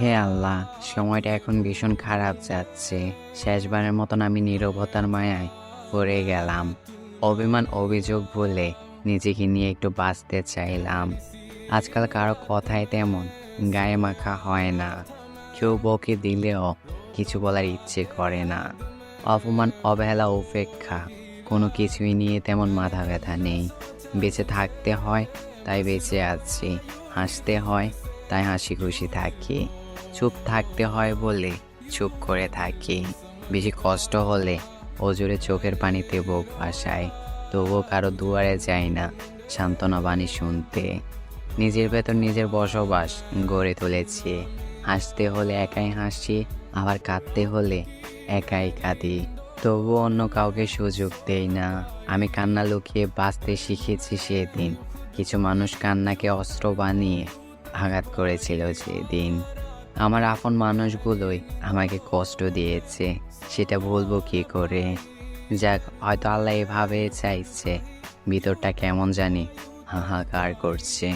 হে আল্লাহ, সময়টা এখন ভীষণ খারাপ যাচ্ছে। শেষবারের মতন আমি নীরবতার মায়ায় পড়ে গেলাম। অভিমান, অভিযোগ বলে নিজেকে নিয়ে একটু বাঁচতে চাইলাম। আজকাল কারও কথাই তেমন গায়ে মাখা হয় না। কেউ বকে দিলেও কিছু বলার ইচ্ছে করে না। অপমান, অবহেলা, উপেক্ষা, কোনো কিছুই নিয়ে তেমন মাথা ব্যথা নেই। বেঁচে থাকতে হয়, তাই বেঁচে আছি। হাসতে হয়, তাই হাসি খুশি থাকি। চুপ থাকতে হয় বলে চুপ করে থাকি। বেশি কষ্ট হলে ওজোরে চোখের পানিতে বুক ভাসায় তবুও কারও দুয়ারে যায় না সান্ত্বনা বাণী শুনতে। নিজের ভেতর নিজের বসবাস গড়ে তুলেছি। হাসতে হলে একাই হাসি, আবার কাঁদতে হলে একাই কাঁদি। তবু অন্য কাউকে সুযোগ দেই না। আমি কান্না লুকিয়ে বাঁচতে শিখেছি সেদিন। কিছু মানুষ কান্নাকে অস্ত্র বানিয়ে আঘাত করেছিল সেদিন। আমার আপন মানুষগুলোই আমাকে কষ্ট দিয়েছে, সেটা বলব কি করে? যাক, হয়তো আল্লাহ এভাবে চাইছে, ভিতরটা কেমন জানি হাহাকার করছে।